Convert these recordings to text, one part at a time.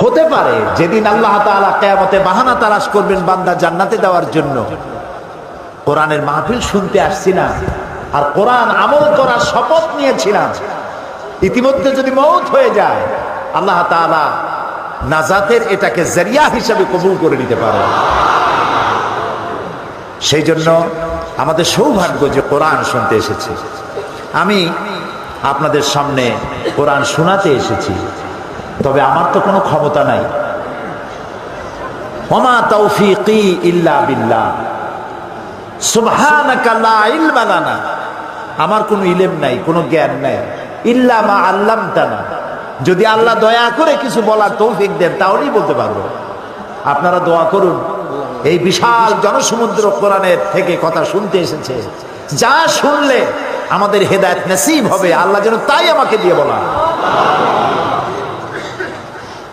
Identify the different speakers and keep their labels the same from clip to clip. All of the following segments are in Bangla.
Speaker 1: হতে পারে যেদিন আল্লাহ তাআলা কেয়ামতে বাহানা তালাশ করবেন বান্দা জান্নাতে দেওয়ার জন্য। কোরআনের মাহফিল শুনতে আসছি না, আর কোরআন আমল করার শপথ নিয়েছিলাম ইতিমধ্যে যদি মৌত হয়ে যায়, আল্লাহ তাআলা নাজাতের এটাকে জরিয়া হিসাবে কবুল করে নিতে পারে। সেই জন্য আমাদের সৌভাগ্য যে কোরআন শুনতে এসেছে। আমি আপনাদের সামনে কোরআন শোনাতে এসেছি। তবে আমার তো কোনো ক্ষমতা নাই। ওমা তৌফিকি ইল্লা আমার কোনো ইলেম নাই, কোনো জ্ঞান নাই। ইল্লা মা আল্লাম তানা যদি আল্লাহ দয়া করে কিছু বলার তৌফিক দেন, তাহলেই বলতে পারব। আপনারা দোয়া করুন। এই বিশাল জনসমুদ্র কোরআনের থেকে কথা শুনতে এসেছে। যা শুনলে আমাদের হেদায়ত নসিব হবে, আল্লাহ যেন তাই আমাকে দিয়ে বলা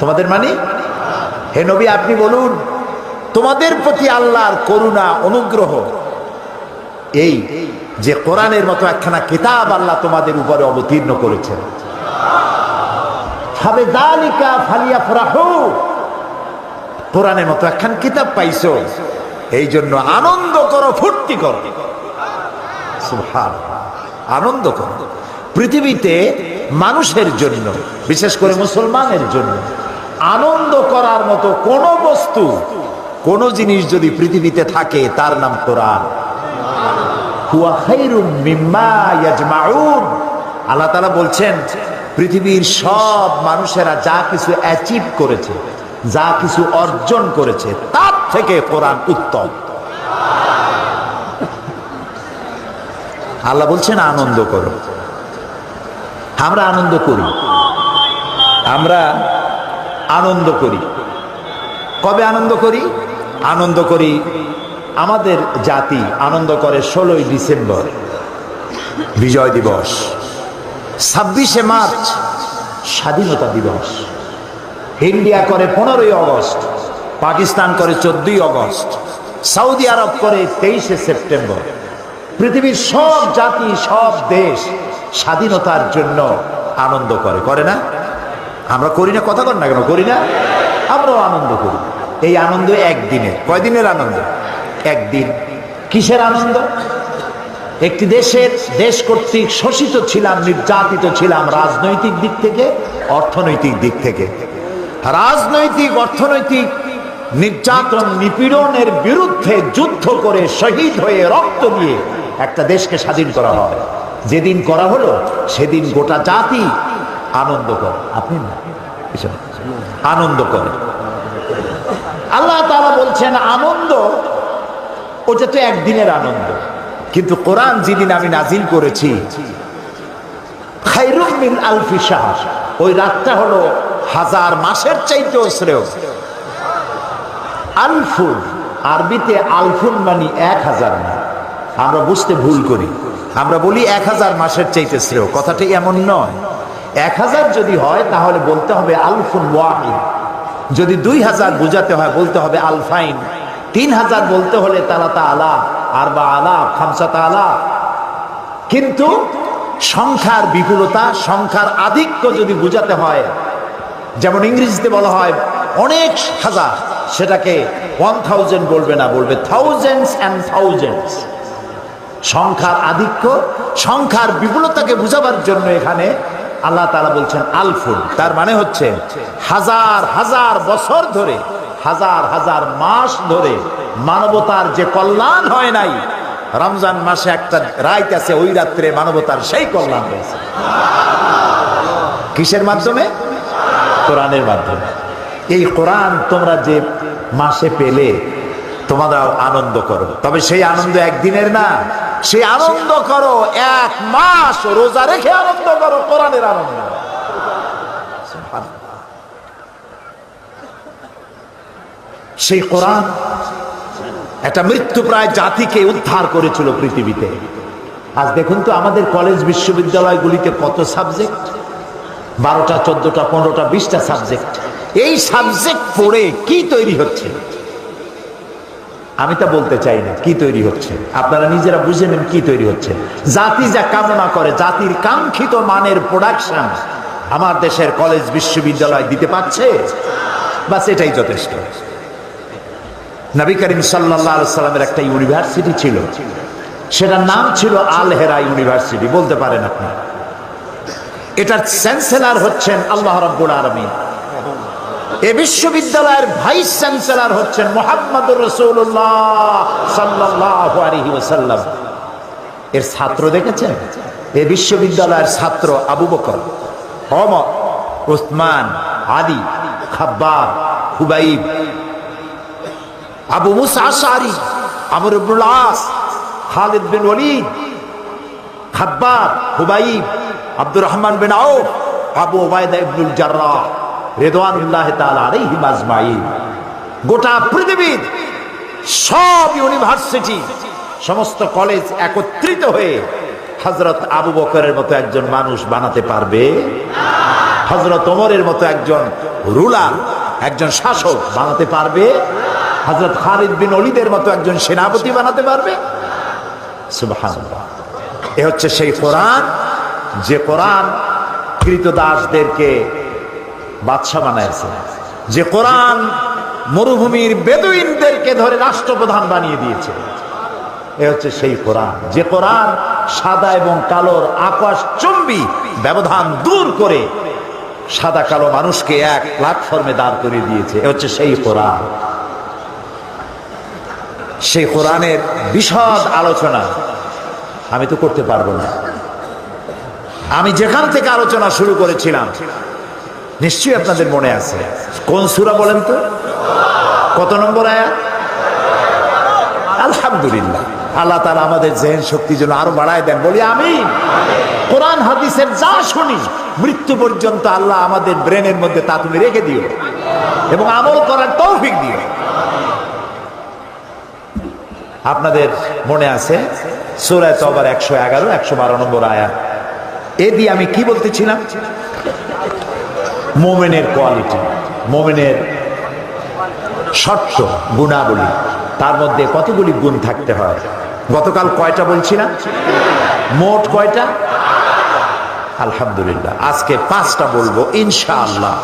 Speaker 1: তোমাদের মানে? হে নবী, আপনি বলুন, তোমাদের প্রতি আল্লাহর করুণা, অনুগ্রহ, এই যে কোরআনের মতো একখানা কিতাব আল্লাহ তোমাদের উপরে অবতীর্ণ করেছেন। কোরআনের মতো একখান কিতাব পাইছো, এই জন্য আনন্দ করো, ফুর্তি করো। আনন্দ করো। পৃথিবীতে মানুষের জন্য, বিশেষ করে মুসলমানের জন্য আনন্দ করার মতো কোন বস্তু, কোন জিনিস যদি পৃথিবীতে থাকে, তার নাম কোরআন। আল্লাহ তাআলা বলছেন, পৃথিবীর সব মানুষেরা যা কিছু অ্যাচিভ করেছে, যা কিছু অর্জন করেছে, তার থেকে কোরআন উত্তম। আল্লাহ বলছেন, আনন্দ করো। আমরা আনন্দ করি। আমরা আনন্দ করি। কবে আনন্দ করি? আনন্দ করি আমাদের জাতি আনন্দ করে ষোলোই ডিসেম্বর, বিজয় দিবস। ছাব্বিশে মার্চ, স্বাধীনতা দিবস। ইন্ডিয়া করে পনেরোই অগস্ট, পাকিস্তান করে চোদ্দই অগস্ট, সৌদি আরব করে তেইশে সেপ্টেম্বর। পৃথিবীর সব জাতি, সব দেশ স্বাধীনতার জন্য আনন্দ করে করে না? আমরা করি না, কথা কর না কেন, করি না? আমরাও আনন্দ করি। এই আনন্দ একদিনের কয়দিনের আনন্দ? একদিন। কিসের আনন্দ? একটি দেশের, দেশ কর্তৃক শোষিত ছিলাম, নির্যাতিত ছিলাম রাজনৈতিক দিক থেকে, অর্থনৈতিক দিক থেকে। রাজনৈতিক, অর্থনৈতিক নির্যাতন, নিপীড়নের বিরুদ্ধে যুদ্ধ করে শহীদ হয়ে রক্ত দিয়ে একটা দেশকে স্বাধীন করা হয়। যেদিন করা হলো, সেদিন গোটা জাতি আনন্দ করে। আপনি না? আনন্দ করে আল্লাহ তাআলা বলছেন, আনন্দ, ওটা তো একদিনের আনন্দ। কিন্তু কোরআন যেদিন আমি নাজিল করেছি খাইরুম মিন আলফি শাহর। ওই রাতটা হলো হাজার মাসের চাইতেও শ্রেয়। আলফুন আরবিতে আলফুন মানে এক হাজার না। আমরা বুঝতে ভুল করি। আমরা বলি এক হাজার মাসের চাইতে শ্রেয়। কথাটি এমন নয়। এক হাজার যদি হয়, তাহলে বলতে হবে আলফুন ওয়াহিদ। যদি দুই হাজার বোঝাতে হয়, বলতে হবে আলফাইন। তিন হাজার বলতে হলে তালাতা আলা আর বা আলা খামসাতা আলা কিন্তু সংখ্যার বিপুলতা, সংখ্যার আধিক্য যদি বোঝাতে হয়, যেমন ইংরেজিতে বলা হয়, অনেক হাজার, সেটাকে ওয়ান থাউজেন্ড বলবে না, বলবে থাউজেন্ডস অ্যান্ড থাউজেন্ডস সংখ্যার আধিক্য, সংখ্যার বিপুলতাকে বুঝাবার জন্য এখানে আল্লাহ তালা বলছেন আলফুল তার মানে হচ্ছে, হাজার হাজার বছর ধরে, হাজার হাজার মাস ধরে মানবতার যে কল্যাণ হয় নাই, রমজান মাসে একটা রাইত আছে, ওই রাত্রে মানবতার সেই কল্যাণ হয়েছে। কিসের মাধ্যমে? কোরআনের মাধ্যমে। এই কোরআন তোমরা যে মাসে পেলে তোমরা আনন্দ করো। তবে সেই আনন্দ একদিনের না, সেই আনন্দ করো এক মাস রোজা রেখে আনন্দ করো, কোরআনের আনন্দ সেই কোরআন একটা মৃত্যুপ্রায় জাতিকে উদ্ধার করেছিল পৃথিবীতে। আজ দেখুন তো আমাদের কলেজ বিশ্ববিদ্যালয়গুলিতে কত সাবজেক্ট বারোটা, চোদ্দটা, পনেরোটা, বিশটা সাবজেক্ট এই সাবজেক্ট পড়ে কি তৈরি হচ্ছে? আমি তা বলতে চাই না, কি তৈরি হচ্ছে? আপনারা নিজেরা বুঝে নেন কি তৈরি হচ্ছে। জাতি যা কামনা করে, জাতির কাঙ্ক্ষিত মানের প্রোডাকশন আমার দেশের কলেজ বিশ্ববিদ্যালয় দিতে পারছে? বাস এটাই যথেষ্ট। নবী করিম সাল্লাহ সাল্লামের একটা ইউনিভার্সিটি ছিল। সেটার নাম ছিল আল হেরা ইউনিভার্সিটি, বলতে পারেন আপনি। এটার চ্যান্সেলার হচ্ছেন আল্লাহ রব্বুল আলমী এ বিশ্ববিদ্যালয়ের ভাইস চ্যান্সেলর হচ্ছেন মোহাম্মদ রসুল্লাহ এর ছাত্র দেখেছেন? এ বিশ্ববিদ্যালয়ের ছাত্র আবু বকর ওসমান, আদি খাব্বার হুবাইব, আবু মুসা আশারি আমর ইবনুল খালিদ বিন ওয়ালিদ খাব্বার হুবাইব, আব্দুর রহমান বিন আউফ, আবু ওবায়দা ইবনুল জাররাহ। রেদওয়ানুল্লাহ আলাইহিম আজমাইন। গোটা পৃথিবীর সব ইউনিভার্সিটি, সমস্ত কলেজ একত্রিত হয়ে হজরত আবু বকরের মতো একজন মানুষ বানাতে পারবে? হজরত ওমরের মতো একজন রুলার, একজন শাসক বানাতে পারবে? হজরত খালিদ বিন অলিদের মতো একজন সেনাপতি বানাতে পারবে? এ হচ্ছে সেই কোরআন, যে কোরআন কৃতদাসদেরকে বাদশা বানাইছে। যে কোরআন মরুভূমির বেদুইনদেরকে ধরে রাষ্ট্রপ্রধান বানিয়ে দিয়েছে। এ হচ্ছে সেই কোরআন। যে কোরআন সাদা এবং কালোর আকাশ চম্বি ব্যবধান দূর করে সাদা কালো মানুষকে এক প্ল্যাটফর্মে দাঁড় করিয়ে দিয়েছে। এ হচ্ছে সেই কোরআন। সেই কোরআনের বিশদ আলোচনা আমি তো করতে পারব না। আমি যেখান থেকে আলোচনা শুরু করেছিলাম নিশ্চয়ই আপনাদের মনে আছে। কোন সুরা বলেন তো? কত নম্বর আয়া আলহামদুলিল্লাহ। আল্লাহ তালা আমাদের জেহেন শক্তি জন্য আরও বাড়ায় দেন। বলি আমি কোরআন, হাদিসের যা শুনি, মৃত্যু পর্যন্ত আল্লাহ আমাদের ব্রেনের মধ্যে তা তুমি রেখে দিও। এবং আমল করার তৌফিক দিও। আপনাদের মনে আছে? সুরায় তো আবার একশো এগারো, একশো বারো নম্বর আয়া এ দিয়ে আমি কি বলতেছিলাম মোমেনের কোয়ালিটি, মোমেনের শর্ত, গুণাবলী। তার মধ্যে কতগুলি গুণ থাকতে হয়? গতকাল কয়টা বলছি না? মোট কয়টা? আলহামদুলিল্লাহ। আজকে পাঁচটা বলব, ইনশাআল্লাহ।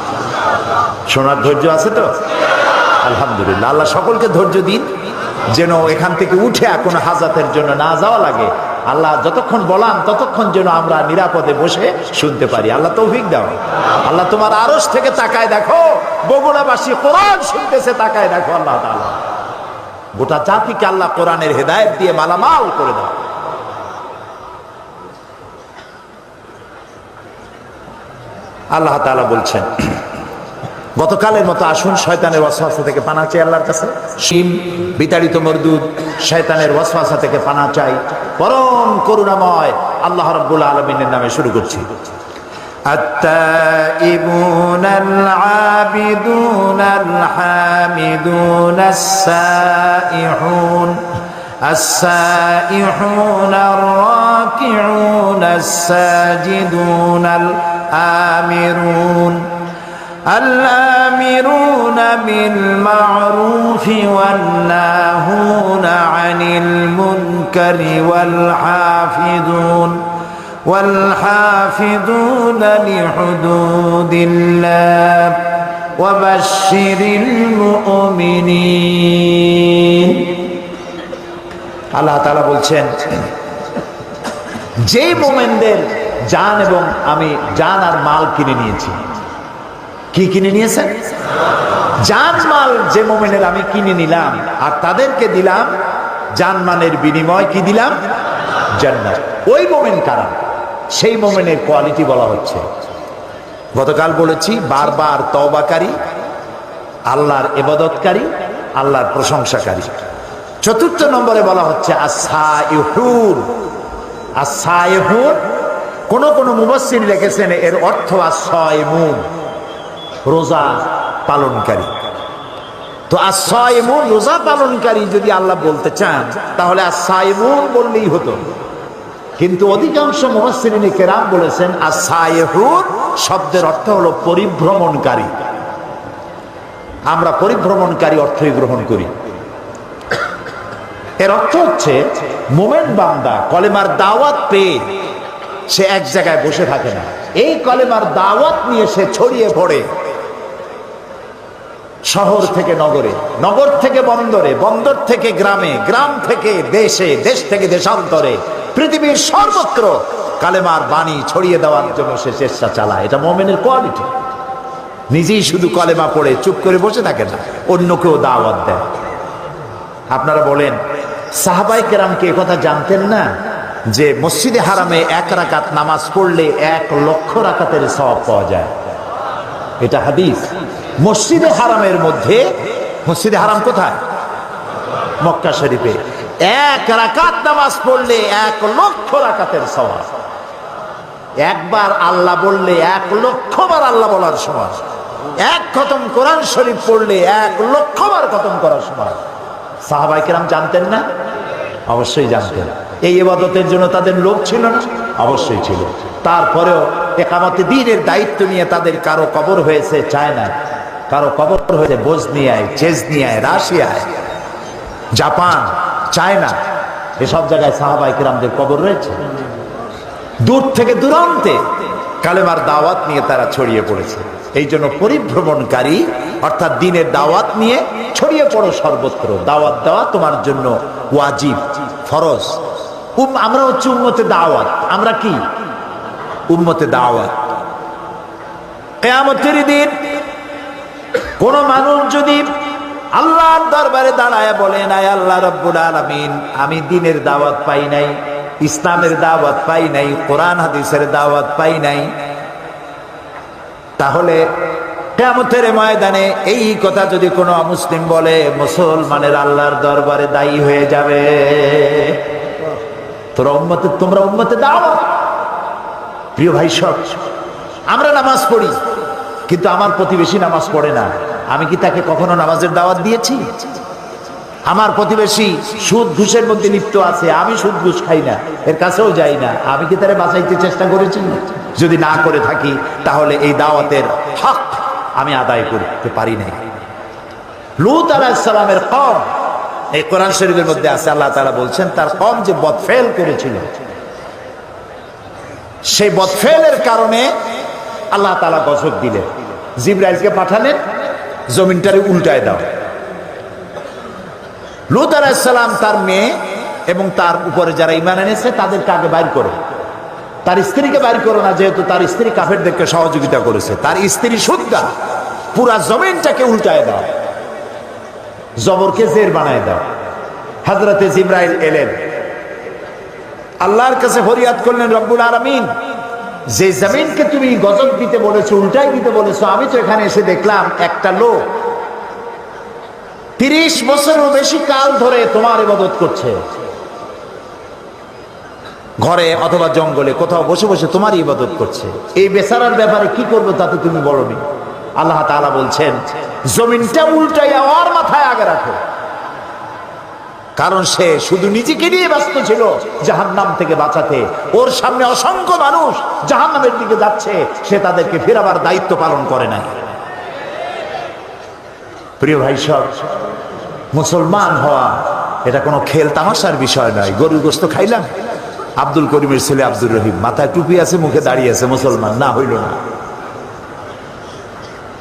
Speaker 1: শোনার ধৈর্য আছে তো? আলহামদুলিল্লাহ। আল্লাহ সকলকে ধৈর্য দিন, যেন এখান থেকে উঠে এখন হাজাতের জন্য না যাওয়া লাগে। আল্লাহ যতক্ষণ বলান, ততক্ষণ যেন আমরা নিরাপদে বসে শুনতে পারি। আল্লাহ তৌফিক দাও। আল্লাহ তোমার আরস থেকে তাকায় দেখো। বগুড়াবাসী কোরআন শুনতেছে, তাকায় দেখো আল্লাহ তাআলা। গোটা জাতিকে আল্লাহ কোরআনের হেদায়েত দিয়ে মালামাল করে দাও। আল্লাহ তাআলা বলছেন গতকালের মতো আসুন শয়তানের ওয়াসওয়াসা থেকে পানা চাই আল্লাহর কাছে শিম বিতাড়িত মরদুদ শয়তানের ওয়াসওয়াসা থেকে পানা চাই পরম করুণাময় আল্লাহ রাব্বুল আলামিনের নামে শুরু করছি
Speaker 2: التائبون العابدون الحامدون السائحون السائحون الراكعون الساجدون الآمرون الآمرون بالمعروف والناهون عن المنكر والحافظون والحافظون لحدود الله وبشر المؤمنين
Speaker 1: আল্লাহ তাআলা বলছেন যে মোমেনদের জান এবং আমি জান আর মাল কিনে নিয়েছি কি কিনে নিয়েছেন? জান মাল যে মোমেনের আমি কিনে নিলাম, আর তাদেরকে দিলাম জানমানের বিনিময় কি দিলাম? জান্নাত। ওই মোমেন কারা? সেই মোমেনের কোয়ালিটি বলা হচ্ছে। গতকাল বলেছি, বারবার তওবাকারী, আল্লাহর এবাদতকারী আল্লাহর প্রশংসাকারী। চতুর্থ নম্বরে বলা হচ্ছে আসাইহুর আসাইহুর কোন কোন মুবাসসির লিখেছেন, এর অর্থ আসাইমুন রোজা পালনকারী। তো আসাইমুন রোজা পালনকারী যদি আল্লাহ বলতে চান, তাহলে আসাইমুন বললেই হতো। কিন্তু অধিকাংশ মুহাসসিরিন কেরাম বলেছেন আসাইহুন শব্দের অর্থ হলো পরিভ্রমণকারী। আমরা পরিভ্রমণকারী অর্থই গ্রহণ করি। এর অর্থ হচ্ছে, মোমেন বান্দা কলেমার দাওয়াত পেয়ে সে এক জায়গায় বসে থাকে না। এই কলেমার দাওয়াত নিয়ে সে ছড়িয়ে পড়ে। শহর থেকে নগরে, নগর থেকে বন্দরে, বন্দর থেকে গ্রামে, গ্রাম থেকে দেশে, দেশ থেকে দেশান্তরে, পৃথিবীর সর্বত্র কালেমার বাণী ছড়িয়ে দেওয়ার জন্য সে চেষ্টা চালায়। এটা মোমেনের কোয়ালিটি। নিজেই শুধু কলেমা পড়ে চুপ করে বসে থাকে না, অন্যকেও দাওয়াত দেয়। আপনারা বলেন, সাহাবাই কেরামকে কথা জানতেন না? যে মসজিদে হারামে এক রাকাত নামাজ পড়লে এক লক্ষ রাকাতের সওয়াব পাওয়া যায়। এটা হাদিস। মসজিদে হারামের মধ্যে, মসজিদে হারাম কোথায়? মক্কা শরীফে। এক রাকাত নামাজ পড়লে এক লক্ষ রাকাতের সওয়াব। একবার আল্লাহ বললে এক লক্ষবার আল্লাহ বলার সময় এক খতম কোরআন শরীফ পড়লে এক লক্ষবার খতম করার সময় সাহাবাই কিরাম জানতেন না? অবশ্যই জানতেন। এই এবাদতের জন্য তাদের লোক ছিল না? অবশ্যই ছিল। তারপরেও একামতে দিনের দায়িত্ব নিয়ে তাদের কারও কবর হয়েছে চায়নায় কারও কবর হয়েছে বোজনিয়ায়, চেজনিয়ায়, রাশিয়ায়। জাপান চায়না, এসব জায়গায় সাহাবাই কিরামদের কবর রয়েছে। দূর থেকে দূরান্তে কালেমার দাওয়াত নিয়ে তারা ছড়িয়ে পড়েছে। এই জন্য পরিভ্রমণকারী, অর্থাৎ দিনের দাওয়াত নিয়ে ছড়িয়ে পড়ো সর্বত্র। দাওয়াত দেওয়া তোমার জন্য ওয়াজিব, ফরজ। আমরা হচ্ছে উম্মতে দাওয়াত। আমরা কি? উম্মতে দাওয়াত। কেয়ামতের দিন কোন মানুষ যদি আল্লাহর দরবারে দাঁড়ায় বলেন আয় আল্লাহ রব্বুল আলামিন, আমি দিনের দাওয়াত পাই নাই, ইসলামের দাওয়াত পাই নাই, কোরআন হাদিসের দাওয়াত পাই নাই। তাহলে কেমতের ময়দানে এই কথা যদি কোনো মুসলিম বলে, মুসলমানের আল্লাহর দরবারে দায়ী হয়ে যাবে। তোরা উম্মতে, তোমরা উম্মতে দাও প্রিয় ভাই সব, আমরা নামাজ পড়ি, কিন্তু আমার প্রতিবেশী নামাজ পড়ে না। আমি কি তাকে কখনো নামাজের দাওয়াত দিয়েছি? আমার প্রতিবেশী সুদ ঘুষের মধ্যে লিপ্ত আছে, আমি সুদ ঘুষ খাই না, এর কাছেও যাই না। আমি কি তারা বাঁচাইতে চেষ্টা করেছি? যদি না করে থাকি, তাহলে এই দাওয়াতের হক আমি আদায় করতে পারি নাই। লুত আলাহিসাল্লামের কম, এই কোরআন শরীফের মধ্যে আছে, আল্লাহ তারা বলছেন, তার কম যে বদফেল করেছিল সেই বদফেলের কারণে আল্লাহ তালা গজব দিলেন। জিব্রাইলকে পাঠালেন, জমিনটারে উল্টায় দাও। লুত আলাহিসাল্লাম তার মেয়ে এবং তার উপরে যারা ইমান এনেছে, তাদের কাকে বাইর করে? তার স্ত্রীকে বাইর করো না, যেহেতু তার স্ত্রী কাফেরদেরকে সহযোগিতা করেছে। তার স্ত্রী সুদ্ধা পুরা জমিনটাকে উল্টায় দাও। জবরকে জের বানায় দাও। হাজরতে জিব্রাইল এলেন। আল্লাহর কাছে ফরিয়াদ করলেন, রব্বুল আলমিন, যে জমিনকে তুমি গজব দিতে বলেছ উল্টাই দিতে বলেছ, আমি তো এখানে এসে দেখলাম একটা লোক তিরিশ বছরেরও বেশি কাল ধরে তোমার ইবাদত করছে। ঘরে অথবা জঙ্গলে কোথাও বসে বসে তোমার ইবাদত করছে। এই বেচারার ব্যাপারে কি করব তাতে তুমি বলনি আল্লাহ তাআলা বলছেন, জমিনটা উল্টাইয়া ওর মাথায় আগে রাখো। কারণ সে শুধু নিজেকে নিয়ে ব্যস্ত ছিল জাহান্নাম থেকে বাঁচাতে। ওর সামনে অসংখ্য মানুষ জাহান্নামের দিকে যাচ্ছে, সে তাদেরকে ফেরাবার দায়িত্ব পালন করে নাই। প্রিয় ভাই সব, মুসলমান হওয়া এটা কোনো খেল তামাশার বিষয় নয়। গরুর গোস্ত খাইলাম। আব্দুল করিমের ছেলে আব্দুর রহিম, মাথায় টুপি আছে, মুখে দাঁড়িয়ে আছে, মুসলমান, না হইল না।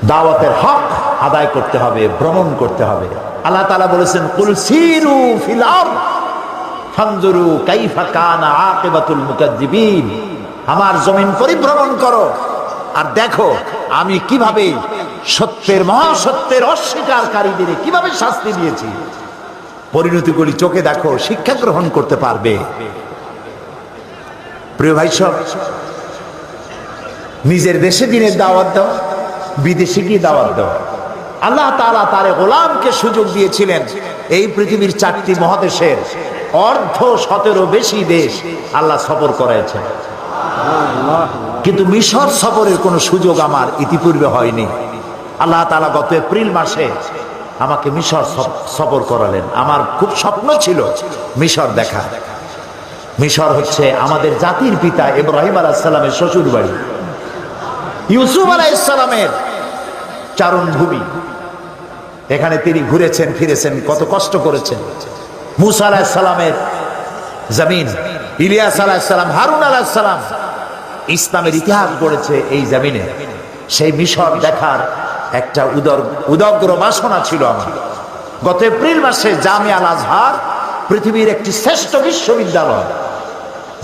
Speaker 1: দাওয়াতের হক আদায় করতে হবে, ভ্রমণ করতে হবে। আল্লাহ তালা বলেছেন, কুল সিরু ফিল আরদ, ফানজুরু কাইফা কানা আকিবাতুল মুকাজ্জিবিন আমার জমিন পরিভ্রমণ করো আর দেখো আমি কীভাবে সত্যের মহাসত্যের অস্বীকারীদের কীভাবে শাস্তি দিয়েছি। পরিণতি করি চোখে দেখো, শিক্ষা গ্রহণ করতে পারবে। প্রিয় ভাই সব, নিজের দেশে দিনের দাওয়াত দাও, বিদেশে গিয়ে দাওয়াত দাও। আল্লাহ তাআলা তার গোলামকে সুযোগ দিয়েছিলেন। এই পৃথিবীর চারটি মহাদেশের অর্ধ শতেরও বেশি দেশ আল্লাহ সফর করাইছেন কিন্তু মিশর সফরের কোনো সুযোগ আমার ইতিপূর্বে হয়নি। আল্লাহ তালা গত এপ্রিল মাসে আমাকে মিশর সফ- সফর করালেন। আমার খুব স্বপ্ন ছিল মিশর দেখা মিশর হচ্ছে আমাদের জাতির পিতা ইব্রাহিম আলাইসাল্লামের শ্বশুর বাড়ি ইউসুফ আলাইসাল্লামের চারণভূমি। এখানে তিনি ঘুরেছেন, ফিরেছেন, কত কষ্ট করেছেন। মুসা আলাহিসাল্লামের জমিন, ইলিয়াস আলাহিসাল্লাম হারুন আলাহিসাল্লাম ইসলামের ইতিহাস গড়েছে এই জমিনে। সেই মিশর দেখার একটা উদর উদগ্র বাসনা ছিল আমার। গত এপ্রিল মাসে জামিয়া আল আজহার পৃথিবীর একটি শ্রেষ্ঠ বিশ্ববিদ্যালয়,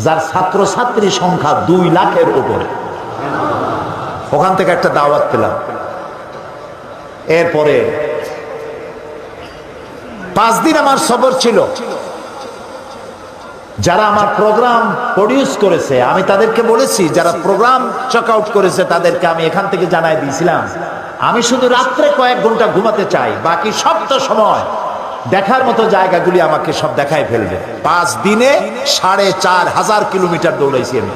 Speaker 1: যার ছাত্র ছাত্রী সংখ্যা দুই লাখের উপরে। ওখান থেকে একটা দাওয়াত পেলাম। এরপরে পাঁচ দিন আমার সফর ছিল। যারা আমার প্রোগ্রাম প্রডিউস করেছে, আমি তাদেরকে বলেছি, যারা প্রোগ্রাম চেক আউট করেছে, তাদেরকে আমি এখান থেকে জানাই দিয়েছিলাম। আমি শুধু রাত্রে কয়েক ঘণ্টা ঘুমাতে চাই, বাকি সবটা সময়। দেখার মতো জায়গাগুলি আমাকে সব দেখাই ফেলবে। পাঁচ দিনে সাড়ে চার হাজার কিলোমিটার দৌড়াইছি আমি।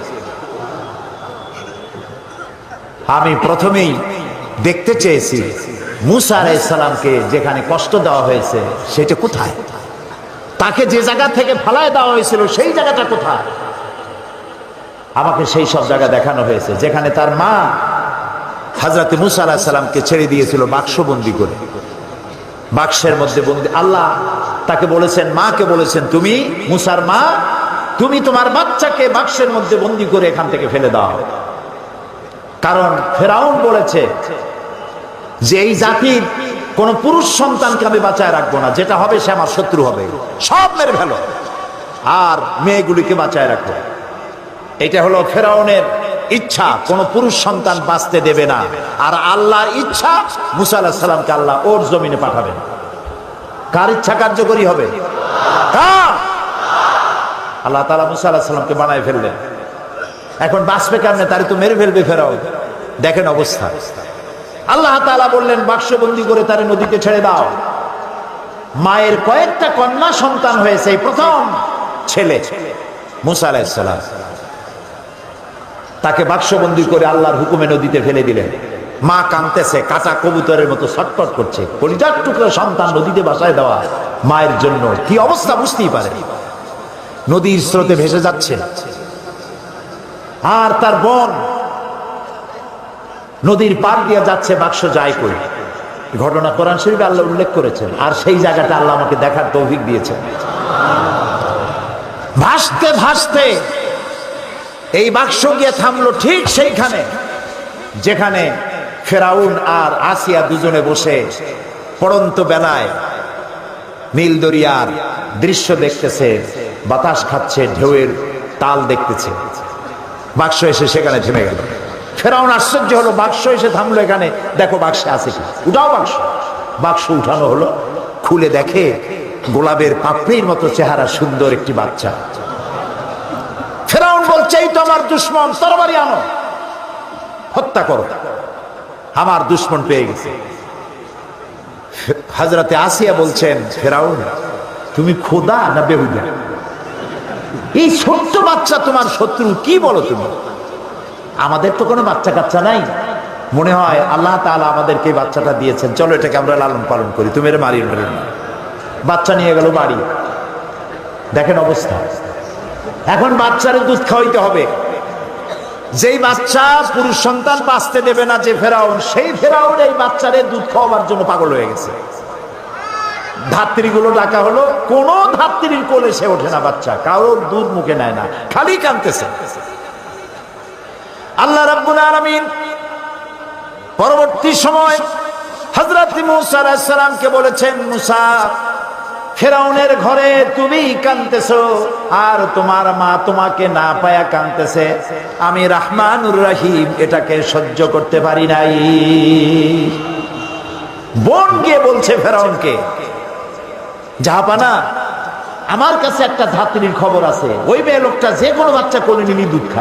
Speaker 1: আমি প্রথমেই দেখতে চেয়েছি মুসা আলাইসালামকে যেখানে কষ্ট দেওয়া হয়েছে, সেটা কোথায়? তাকে যে জায়গা থেকে ফালায় দেওয়া হয়েছিল, সেই জায়গাটা কোথায়? আমাকে সেই সব জায়গা দেখানো হয়েছে, যেখানে তার মা হাজরত মুসা আলাহ ছেড়ে দিয়েছিল বাক্সবন্দি করে। বাক্সের মধ্যে বন্দি, আল্লাহ তাকে বলেছেন, মাকে বলেছেন, তুমি মুসার মা, তুমি তোমার বাচ্চাকে বাক্সের মধ্যে বন্দি করে এখান থেকে ফেলে দাও। কারণ ফেরাউন বলেছে যে এই জাতির কোন পুরুষ সন্তানকে আমি বাঁচায় রাখব না, যেটা হবে সে আমার শত্রু হবে। সব মেরে ফেলো। আর মেয়েগুলিকে বাঁচায় রাখব এটা হলো ফেরাউনের ইচ্ছা, কোন পুরুষ সন্তান বাঁচতে দেবে না। আর আল্লাহর ইচ্ছা, মুসা সাল্লামকে আল্লাহ ওর জমিনে পাঠাবেন। কার ইচ্ছা কার্যকরী হবে? আল্লাহ তালা মুসা আলাহ সাল্লামকে বানায় ফেললেন। এখন বাঁচবে কেমনে? তারে তো মেরে ফেলবে ফেরাও। দেখেন অবস্থা। আল্লাহ তাআলা বললেন, বাক্সবন্দি করে তারে নদীতে ছেড়ে দাও। মায়ের কয়েকটা কন্যা সন্তান হয়েছে প্রথম ছেলে, মুসা তাকে বাক্সবন্দি করে আল্লাহর হুকুমে নদীতে ফেলে দিলেন। মা কানতেছে কাঁচা কবুতরের মতো ছটফট করছে। কলিজার টুকরো সন্তান নদীতে বাসায় দেওয়া মায়ের জন্য। কি অবস্থা বুঝতেই পারে? নদীর স্রোতে ভেসে যাচ্ছে। আর তার বোন নদীর পার দিয়ে যাচ্ছে বাক্স যায় কই ঘটনা কোরআন শরীফে আল্লাহ উল্লেখ করেছেন, আর সেই জায়গাটা আল্লাহ আমাকে দেখার তৌফিক দিয়েছেন। ভাসতে ভাসতে এই বাক্স গিয়ে থামলো ঠিক সেইখানে, যেখানে ফেরাউন আর আসিয়া দুজনে বসে পড়ন্ত বেলায় নীল দরিয়ার দৃশ্য দেখতেছে, বাতাস খাচ্ছে, ঢেউয়ের তাল দেখতেছে। বাক্স এসে সেখানে থেমে গেল। ফেরাউন আশ্চর্য হলো, বাক্স এসে থামলো এখানে। দেখো বাক্সে আছে উঠাও বাক্স। বাক্স উঠানো হলো, খুলে দেখে গোলাপের পাপড়ির মতো চেহারা, সুন্দর একটি বাচ্চা। ফেরাউন বলছে, এই তো আমার দুশ্মন, তরবারি আনো। হত্যা করো। আমার দুশ্মন পেয়ে গেছে। হাজরাতে আসিয়া বলছেন, ফেরাউন, তুমি খোদা না বেহুদা? এই ছোট্ট বাচ্চা তোমার শত্রু, কি বলো তুমি? আমাদের তো কোনো বাচ্চা কাচ্চা নাই। মনে হয় আল্লাহ তাআলা আমাদেরকে বাচ্চাটা দিয়েছেন। চলো এটাকে আমরা লালন পালন করি। তুমি এর মারিয়ে মারিয়ে না। বাচ্চা নিয়ে গেল বাড়ি। দেখেন অবস্থা। এখন বাচ্চারে দুধ খাওয়াইতে হবে। যেই বাচ্চা পুরুষ সন্তান বাঁচতে দেবে না যে ফেরাউন, সেই ফেরাউন এই বাচ্চারে দুধ খাওয়াবার জন্য পাগল হয়ে গেছে। ধাত্রীগুলো ডাকা হলো, কোন ধাত্রীর কোলে সে ওঠে না বাচ্চা। কারোর দুধ মুখে নেয় না। খালি কানতেছে আল্লাহ রাব্বুল আলামিন পরবর্তী সময় হযরত মুসা আলাইহিস সালামকে বলেছেন, মুসা, ফেরাউনের ঘরে তুমি কানতেছো আর তোমার মা তোমাকে না পায়া কানতেছে আমি রাহমানুর রহিম, এটাকে সহ্য করতে পারি নাই। বোন গিয়ে বলছে ফেরাউনকে, জাহাপানা, আমার কাছে একটা ধাত্রীর খবর আছে। ওই মেয়ে লোকটা যে কোনো বাচ্চা কোলে নিলি দুধ খায়।